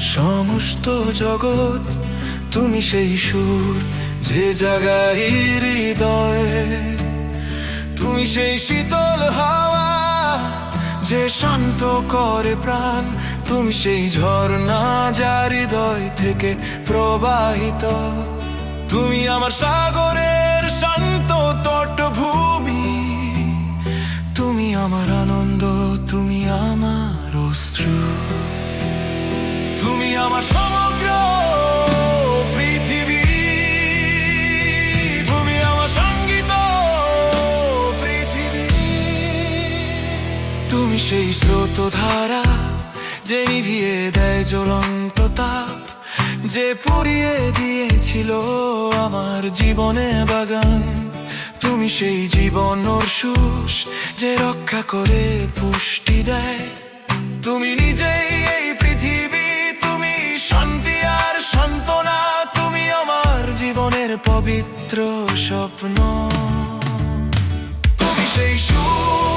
সমস্ত জগৎ, তুমি সেই সুর যে জাগায় হৃদয়। তুমি সেই শীতল হাওয়া যে শান্ত করে প্রাণ। তুমি সেই ঝর্ণা যার হৃদয় থেকে প্রবাহিত। তুমি আমার সাগরের তুমি সেই স্রোত ধারা যে নিভিয়ে দেয় জ্বলন্ত তাপ, যে পুড়িয়ে দিয়েছিল আমার জীবনে বাগান। তুমি সেই জীবন সুষ যে রক্ষা করে পুষ্টি দেয়। তুমি নিজেই এই পৃথিবী, তুমি শান্তি আর সান্ত্বনা, তুমি আমার জীবনের পবিত্র স্বপ্ন। তুমি সেই সুর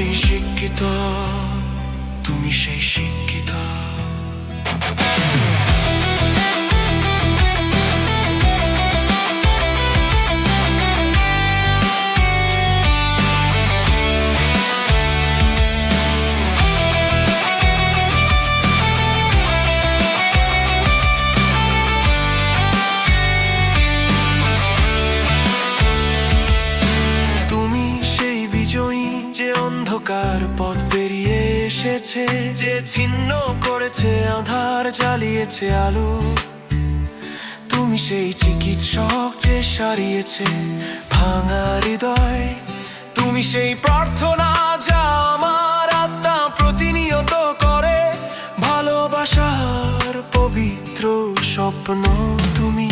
সেই শিক্ষিত তুমি সেই শিক্ষিত। অন্ধকার পথ পেরিয়ে এসেছে, যে ছিন্ন করেছে, আধার জ্বালিয়েছে আলো। তুমি সেই চিকিৎসক যে সারিয়েছে ভাঙা হৃদয়। তুমি সেই প্রার্থনা যা আমার আত্মা প্রতিনিয়ত করে। ভালোবাসার পবিত্র স্বপ্ন তুমি